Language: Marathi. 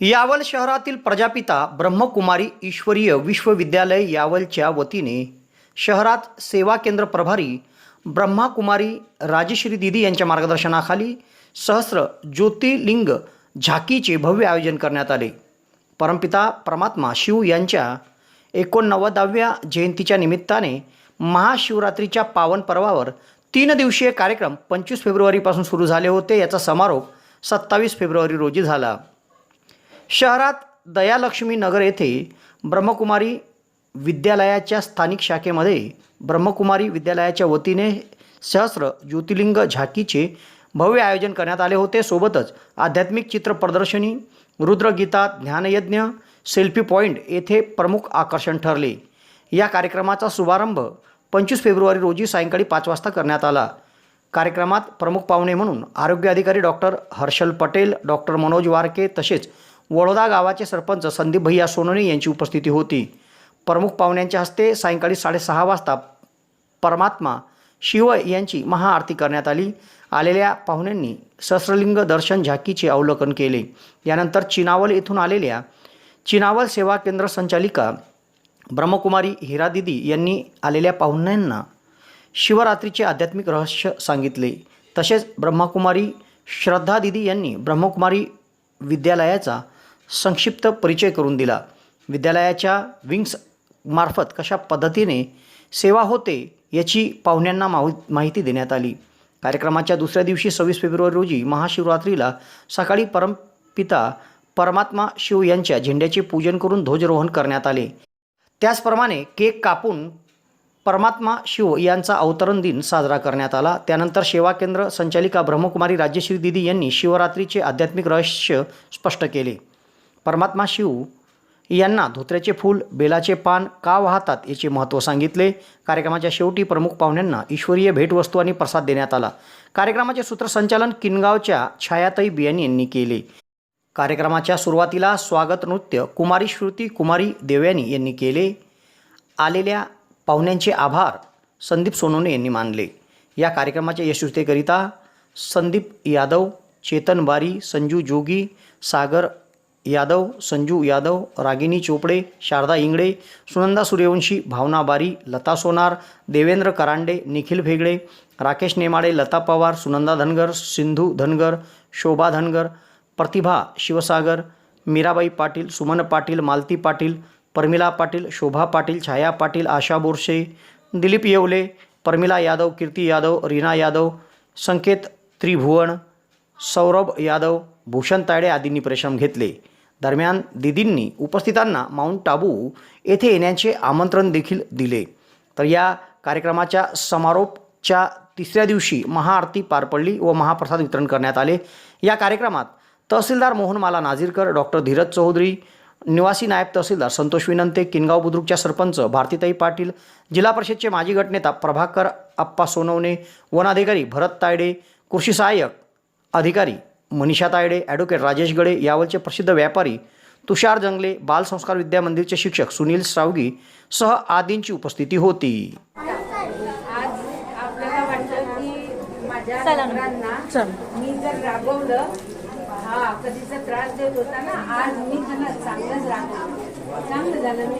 यावल शहरातील प्रजापिता ब्रह्मकुमारी ईश्वरीय विश्वविद्यालय यावलच्या वतीने शहरात सेवा केंद्र प्रभारी ब्रह्माकुमारी राजश्री दिदी यांच्या मार्गदर्शनाखाली सहस्र ज्योतिर्लिंग झाकीचे भव्य आयोजन करण्यात आले. परमपिता परमात्मा शिव यांच्या एकोणनव्वदाव्या जयंतीच्या निमित्ताने महाशिवरात्रीच्या पावन पर्वावर तीन दिवसीय कार्यक्रम पंचवीस फेब्रुवारीपासून सुरू झाले होते. याचा समारोप सत्तावीस फेब्रुवारी रोजी झाला. शहरात दयालक्ष्मी नगर येथे ब्रह्मकुमारी विद्यालयाच्या स्थानिक शाखेमध्ये ब्रह्मकुमारी विद्यालयाच्या वतीने सहस्र ज्योतिर्लिंग झाकीचे भव्य आयोजन करण्यात आले होते. सोबतच आध्यात्मिक चित्र प्रदर्शनी रुद्रगीता ज्ञानयज्ञ सेल्फी पॉईंट येथे प्रमुख आकर्षण ठरले. या कार्यक्रमाचा शुभारंभ पंचवीस फेब्रुवारी रोजी सायंकाळी पाच वाजता करण्यात आला. कार्यक्रमात प्रमुख पाहुणे म्हणून आरोग्य अधिकारी डॉक्टर हर्षल पटेल डॉक्टर मनोज वारके तसेच वडोदा गावाचे सरपंच संदीप भैया सोनवणे यांची उपस्थिती होती. प्रमुख पाहुण्यांच्या हस्ते सायंकाळी साडेसहा वाजता परमात्मा शिव यांची महाआरती करण्यात आली. आलेल्या पाहुण्यांनी सहस्रलिंग दर्शन झाकीचे अवलोकन केले. यानंतर चिनावल येथून आलेल्या चिनावल सेवा केंद्र संचालिका ब्रह्मकुमारी हिरा दिदी यांनी आलेल्या पाहुण्यांना शिवरात्रीचे आध्यात्मिक रहस्य सांगितले. तसेच ब्रह्मकुमारी श्रद्धा दिदी यांनी ब्रह्मकुमारी विद्यालयाचा संक्षिप्त परिचय करून दिला. विद्यालयाच्या विंग्स मार्फत कशा पद्धतीने सेवा होते याची पाहुण्यांना माहू माहिती देण्यात आली. कार्यक्रमाच्या दुसऱ्या दिवशी सव्वीस फेब्रुवारी रोजी महाशिवरात्रीला सकाळी परमपिता परमात्मा शिव यांच्या झेंड्याचे पूजन करून ध्वजरोहण करण्यात आले. त्याचप्रमाणे केक कापून परमात्मा शिव यांचा अवतरण दिन साजरा करण्यात आला. त्यानंतर सेवा केंद्र संचालिका ब्रह्मकुमारी राज्यश्री दिदी यांनी शिवरात्रीचे आध्यात्मिक रहस्य स्पष्ट केले. परमात्मा शिव यांना धोत्र्याचे फूल बेलाचे पान का वाहतात याचे महत्त्व सांगितले. कार्यक्रमाच्या शेवटी प्रमुख पाहुण्यांना ईश्वरीय भेटवस्तू आणि प्रसाद देण्यात आला. कार्यक्रमाचे सूत्रसंचालन किनगावच्या छायाताई बियाणी यांनी केले. कार्यक्रमाच्या सुरुवातीला स्वागत नृत्य कुमारी श्रुती कुमारी देवयानी यांनी केले. आलेल्या पाहुण्यांचे आभार संदीप सोनवणे यांनी मानले. या कार्यक्रमाच्या यशस्वीतेकरिता संदीप यादव चेतन बारी संजू जोगी सागर यादव संजू यादव रागिनी चोपडे शारदा इंगडे सुनंदा सूर्यवंशी भावना बारी लता सोनार देवेंद्र करांडे निखिल भेगडे राकेश नेमाडे लता पवार सुनंदा धनगर सिंधू धनगर शोभा धनगर प्रतिभा शिवसागर मीराबाई पाटील सुमन पाटील मालती पाटील परमिला पाटील शोभा पाटील छाया पाटील आशा बोरसे दिलीप येवले परमिला यादव कीर्ती यादव रीना यादव संकेत त्रिभुवन सौरभ यादव भूषण तायडे आदींनी परिश्रम घेतले. दरम्यान दिदींनी उपस्थितांना माउंट टाबू येथे येण्याचे आमंत्रण देखील दिले. तर या कार्यक्रमाच्या समारोपच्या तिसऱ्या दिवशी महाआरती पार पडली व महाप्रसाद वितरण करण्यात आले. या कार्यक्रमात तहसीलदार मोहनमाला नाझीरकर डॉक्टर धीरज चौधरी निवासी नायब तहसीलदार संतोष विनंते किनगाव बुद्रुकच्या सरपंच भारतीताई पाटील जिल्हा परिषदचे माजी गटनेता प्रभाकर आप्पा सोनवणे वनाधिकारी भरत तायडे कृषी सहाय्यक अधिकारी मनीषा तायडे ॲडव्होकेट राजेश गडे यावलचे प्रसिद्ध व्यापारी तुषार जंगले बाल संस्कार विद्या मंदिरचे शिक्षक सुनील सावगी सह आदींची उपस्थिती होती. आज आपल्याला वाटतं की माझ्या मुलांना मी जर राबवलं हा कधीचा त्रास देत होता ना आज मी त्यांना चांगलंच राबवलं चांगलं झालं मी